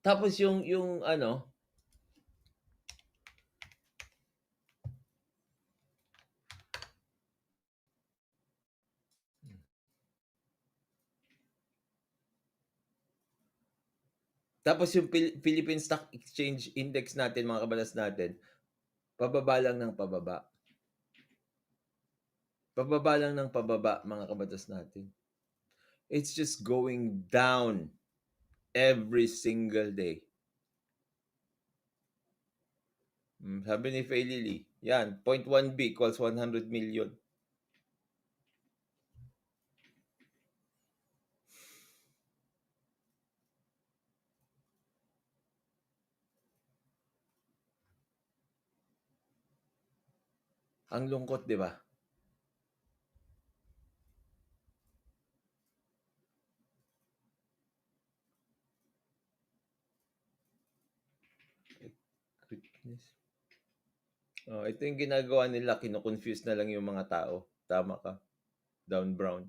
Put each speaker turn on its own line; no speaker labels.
Tapos yung yung ano. Tapos yung Phil Philippine Stock Exchange Index natin mga kabatas natin, pababa lang ng pababa. Pababa lang ng pababa mga kabatas natin. It's just going down every single day. Hmm, sabi ni Fei Lily, yan 0.1B equals 100 million. Ang lungkot 'di ba? Goodness. Oh, ito yung ginagawa nila kino-confuse na lang yung mga tao, tama ka. Don Brown.